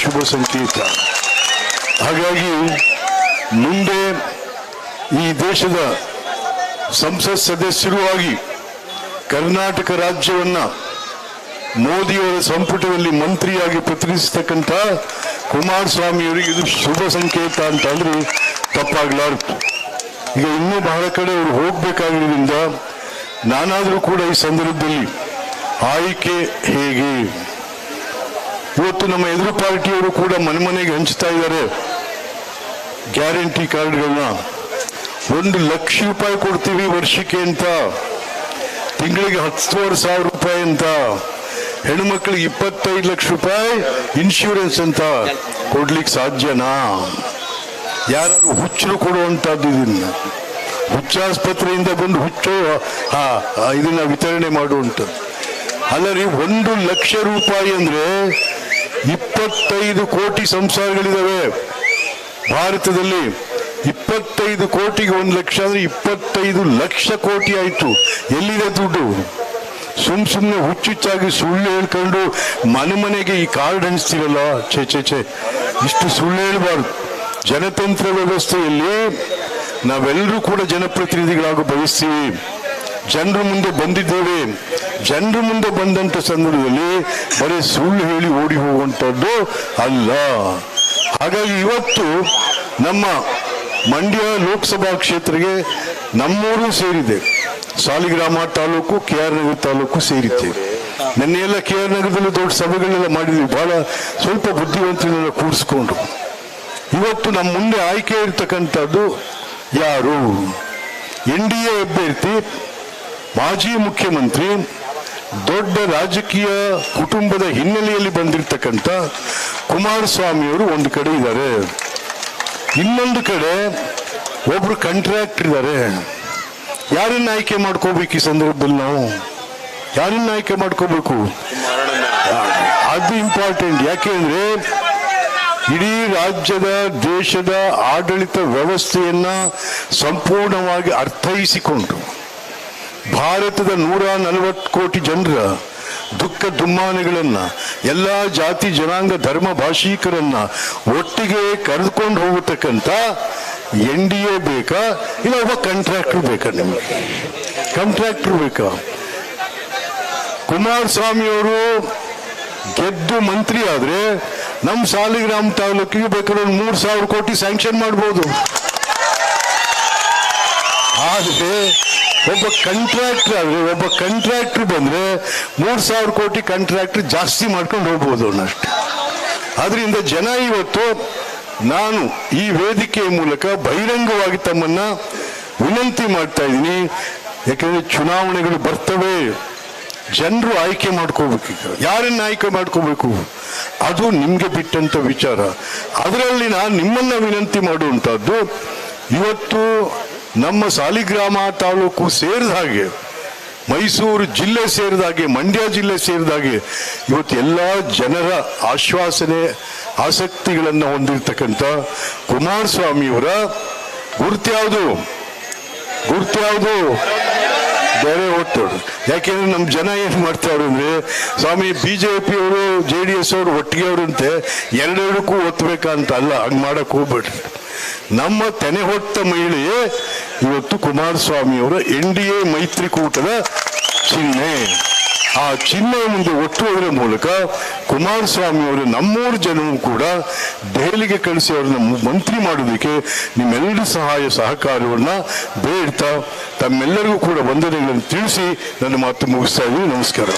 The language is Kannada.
ಶುಭ ಸಂಕೇತ. ಹಾಗಾಗಿ ಮುಂದೆ ಈ ದೇಶದ ಸಂಸತ್ ಸದಸ್ಯರೂ ಆಗಿ ಕರ್ನಾಟಕ ರಾಜ್ಯವನ್ನ ಮೋದಿಯವರ ಸಂಪುಟದಲ್ಲಿ ಮಂತ್ರಿಯಾಗಿ ಪ್ರತಿನಿಧಿಸ್ತಕ್ಕಂಥ ಕುಮಾರಸ್ವಾಮಿ ಅವರಿಗೆ ಇದು ಶುಭ ಸಂಕೇತ ಅಂತ ಅಂದ್ರೆ ತಪ್ಪಾಗ್ಲಾರ್ದು. ಈಗ ಇನ್ನೂ ಬಹಳ ಕಡೆ ಅವರು ಹೋಗ್ಬೇಕಾಗಿರೋದ್ರಿಂದ ನಾನಾದರೂ ಕೂಡ ಈ ಸಂದರ್ಭದಲ್ಲಿ ಆಯ್ಕೆ ಹೇಗೆ? ಇವತ್ತು ನಮ್ಮ ಎದುರು ಪಾರ್ಟಿಯವರು ಕೂಡ ಮನೆ ಮನೆಗೆ ಹಂಚ್ತಾ ಇದ್ದಾರೆ. ಗ್ಯಾರಂಟಿ ಕಾರ್ಡ್ಗಳನ್ನ. ಒಂದು ಲಕ್ಷ ರೂಪಾಯಿ ಕೊಡ್ತೀವಿ ವರ್ಷಕ್ಕೆ ಅಂತ. ತಿಂಗಳಿಗೆ ಹತ್ತುವರೆ ಸಾವಿರ ರೂಪಾಯಿ ಅಂತ. ಹೆಣ್ಮಕ್ಳಿಗೆ ಇಪ್ಪತ್ತೈದು ಲಕ್ಷ ರೂಪಾಯಿ ಇನ್ಶೂರೆನ್ಸ್ ಅಂತ ಕೊಡ್ಲಿಕ್ಕೆ ಸಾಧ್ಯನಾ? ಯಾರು ಹುಚ್ಚರು ಕೊಡುವಂತದ್ದು ಇದನ್ನ. ಹುಚ್ಚಾಸ್ಪತ್ರೆಯಿಂದ ಬಂದು ಹುಚ್ಚು ಇದನ್ನ ವಿತರಣೆ ಅಲ್ಲ ಅಲ್ಲರಿ ಒಂದು ಲಕ್ಷ ರೂಪಾಯಿ ಅಂದ್ರೆ ಇಪ್ಪತ್ತೈದು ಕೋಟಿ ಸಂಸಾರಗಳಿದ್ದಾವೆ ಭಾರತದಲ್ಲಿ ಇಪ್ಪತ್ತೈದು ಕೋಟಿಗೆ ಒಂದು ಲಕ್ಷ ಅಂದ್ರೆ ಇಪ್ಪತ್ತೈದು ಲಕ್ಷ ಕೋಟಿ ಆಯ್ತು. ಎಲ್ಲಿದೆ ದುಡ್ಡು? ಸುಮ್ ಸುಮ್ಮನೆ ಹುಚ್ಚುಚ್ಚಾಗಿ ಸುಳ್ಳು ಹೇಳ್ಕೊಂಡು ಮನೆ ಮನೆಗೆ ಈ ಕಾರ್ಡ್ ಹಂಚ್ತಿರಲ್ಲ ಛೇ ಛೇ ಛೇ. ಇಷ್ಟು ಸುಳ್ಳು ಹೇಳ್ಬಾರ್ದು. ಜನತಂತ್ರ ವ್ಯವಸ್ಥೆಯಲ್ಲಿ ನಾವೆಲ್ಲರೂ ಕೂಡ ಜನಪ್ರತಿನಿಧಿಗಳಾಗ ಬಯಸ್ತೀವಿ. ಜನರ ಮುಂದೆ ಬಂದಿದ್ದೇವೆ. ಜನರ ಮುಂದೆ ಬಂದಂತ ಸಂದರ್ಭದಲ್ಲಿ ಬರೀ ಸುಳ್ಳು ಹೇಳಿ ಓಡಿ ಹೋಗುವಂಥದ್ದು ಅಲ್ಲ. ಹಾಗಾಗಿ ಇವತ್ತು ನಮ್ಮ ಮಂಡ್ಯ ಲೋಕಸಭಾ ಕ್ಷೇತ್ರಕ್ಕೆ ನಮ್ಮೂರು ಸೇರಿದೆ. ಸಾಲಿಗ್ರಾಮ ತಾಲೂಕು ಕೆ ಆರ್ ನಗರ ತಾಲೂಕು ಸೇರಿದೆ ನಿನ್ನೆ ಎಲ್ಲ ಕೆ ಆರ್ ನಗರದಲ್ಲಿ ದೊಡ್ಡ ಸಭೆಗಳೆಲ್ಲ ಮಾಡಿದ್ವಿ. ಬಹಳ ಸ್ವಲ್ಪ ಬುದ್ಧಿವಂತರನ್ನೆಲ್ಲ ಕೂಡಿಸ್ಕೊಂಡು ಇವತ್ತು ನಮ್ಮ ಮುಂದೆ ಆಯ್ಕೆ ಇರ್ತಕ್ಕಂಥದ್ದು ಯಾರು? ಎನ್ ಡಿ ಎ ಅಭ್ಯರ್ಥಿ ಮಾಜಿ ಮುಖ್ಯಮಂತ್ರಿ, ದೊಡ್ಡ ರಾಜಕೀಯ ಕುಟುಂಬದ ಹಿನ್ನೆಲೆಯಲ್ಲಿ ಬಂದಿರತಕ್ಕಂಥ ಕುಮಾರಸ್ವಾಮಿಯವರು ಒಂದು ಕಡೆ ಇದ್ದಾರೆ. ಇನ್ನೊಂದು ಕಡೆ ಒಬ್ರು ಕಾಂಟ್ರಾಕ್ಟರ್ ಇದ್ದಾರೆ. ಯಾರನ್ನ ಆಯ್ಕೆ ಮಾಡ್ಕೋಬೇಕು ಈ ಸಂದರ್ಭದಲ್ಲಿ ನಾವು? ಯಾರನ್ನ ಆಯ್ಕೆ ಮಾಡ್ಕೋಬೇಕು? ಅದು ಇಂಪಾರ್ಟೆಂಟ್ ಯಾಕೆಂದ್ರೆ ಇಡೀ ರಾಜ್ಯದ, ದೇಶದ ಆಡಳಿತ ವ್ಯವಸ್ಥೆಯನ್ನ ಸಂಪೂರ್ಣವಾಗಿ ಅರ್ಥೈಸಿಕೊಂಡು ಭಾರತದ ನೂರ ನಲವತ್ತು ಕೋಟಿ ಜನರ ದುಃಖ ದುಮ್ಮಾನಗಳನ್ನು, ಎಲ್ಲ ಜಾತಿ, ಜನಾಂಗ, ಧರ್ಮ, ಭಾಷಿಕರನ್ನ ಒಟ್ಟಿಗೆ ಕರೆದುಕೊಂಡು ಹೋಗತಕ್ಕಂಥ ಎನ್ ಡಿ ಎ ಬೇಕಾ? ಇಲ್ಲ, ಒಬ್ಬ ಕಂಟ್ರಾಕ್ಟರ್ ಬೇಕಾ ನಿಮಗೆ? ಕಂಟ್ರಾಕ್ಟರ್ ಬೇಕಾ? ಕುಮಾರಸ್ವಾಮಿ ಅವರು ಗೆದ್ದು ಮಂತ್ರಿ ಆದ್ರೆ ನಮ್ಮ ಸಾಲಿಗ್ರಾಮ್ ತಾಲೂಕಿಗೆ ಬೇಕಾದ್ರೆ ಒಂದು ಮೂರು ಸಾವಿರ ಕೋಟಿ ಸ್ಯಾಂಕ್ಷನ್ ಮಾಡ್ಬೋದು. ಆದ್ರೆ ಒಬ್ಬ ಕಂಟ್ರಾಕ್ಟರ್ ಆದ್ರೆ, ಒಬ್ಬ ಕಂಟ್ರಾಕ್ಟರ್ ಬಂದ್ರೆ ಮೂರ್ ಸಾವಿರ ಕೋಟಿ ಕಂಟ್ರಾಕ್ಟರ್ ಜಾಸ್ತಿ ಮಾಡ್ಕೊಂಡು ಹೋಗ್ಬೋದು ಅನ್ನಷ್ಟೇ ಅದರಿಂದ ಜನ ಇವತ್ತು ನಾನು ಈ ವೇದಿಕೆಯ ಮೂಲಕ ಬಹಿರಂಗವಾಗಿ ತಮ್ಮನ್ನ ವಿನಂತಿ ಮಾಡ್ತಾ ಇದ್ದೀನಿ. ಯಾಕಂದ್ರೆ ಚುನಾವಣೆಗಳು ಬರ್ತವೆ. ಜನರು ಆಯ್ಕೆ ಮಾಡ್ಕೋಬೇಕೀಗ ಯಾರನ್ನ ಆಯ್ಕೆ ಮಾಡ್ಕೋಬೇಕು? ಅದು ನಿಮಗೆ ಬಿಟ್ಟಂತ ವಿಚಾರ. ಅದರಲ್ಲಿ ನಾನು ನಿಮ್ಮನ್ನ ವಿನಂತಿ ಮಾಡುವಂಥದ್ದು ಇವತ್ತು ನಮ್ಮ ಸಾಲಿಗ್ರಾಮ ತಾಲೂಕು ಸೇರಿದ ಹಾಗೆ, ಮೈಸೂರು ಜಿಲ್ಲೆ ಸೇರಿದ ಹಾಗೆ, ಮಂಡ್ಯ ಜಿಲ್ಲೆ ಸೇರಿದ ಹಾಗೆ, ಇವತ್ತು ಎಲ್ಲ ಜನರ ಆಶ್ವಾಸನೆ, ಆಸಕ್ತಿಗಳನ್ನು ಹೊಂದಿರತಕ್ಕಂಥ ಕುಮಾರಸ್ವಾಮಿಯವರ ಗುರ್ತಿ ಯಾವುದು? ಗುರ್ತಿ ಯಾವುದು? ಬೇರೆ ಒಟ್ಟು. ಯಾಕೆಂದ್ರೆ ನಮ್ಮ ಜನ ಏನು ಮಾಡ್ತಾವ್ರು ಅಂದ್ರೆ, ಸ್ವಾಮಿ ಬಿ ಬಿಜೆಪಿ ಅವರು, ಜೆ ಡಿ ಎಸ್ ಅವರು ಒಟ್ಟಿಗೆ ಅವರಂತೆ ಎರಡೆರಡಕ್ಕೂ ಒತ್ತಬೇಕಂತ ಅಲ್ಲ, ಹಂಗ್ ಮಾಡಕ್ ಹೋಗ್ಬೇಡ್ರಿ. ನಮ್ಮ ತೆನೆ ಹೊತ್ತ ಮಹಿಳೆಯೇ ಇವತ್ತು ಕುಮಾರಸ್ವಾಮಿ ಅವರ ಎನ್ ಡಿ ಎ ಮೈತ್ರಿಕೂಟದ ಚಿಹ್ನೆ. ಆ ಚಿಹ್ನೆ ಮುಂದೆ ಒಟ್ಟುವುದರ ಮೂಲಕ ಕುಮಾರಸ್ವಾಮಿ ಅವರು ನಮ್ಮೂರು ಜನರು ಕೂಡ ದೆಹಲಿಗೆ ಕಳಿಸಿ ಅವರನ್ನ ಮಂತ್ರಿ ಮಾಡೋದಕ್ಕೆ ನಿಮ್ಮೆಲ್ಲರ ಸಹಾಯ ಸಹಕಾರವನ್ನ ಬೇಡ್ತಾ ತಮ್ಮೆಲ್ಲರಿಗೂ ಕೂಡ ವಂದನೆಗಳನ್ನು ತಿಳಿಸಿ ನನ್ನ ಮಾತು ಮುಗಿಸ್ತಾ ಇದ್ದೀನಿ. ನಮಸ್ಕಾರ.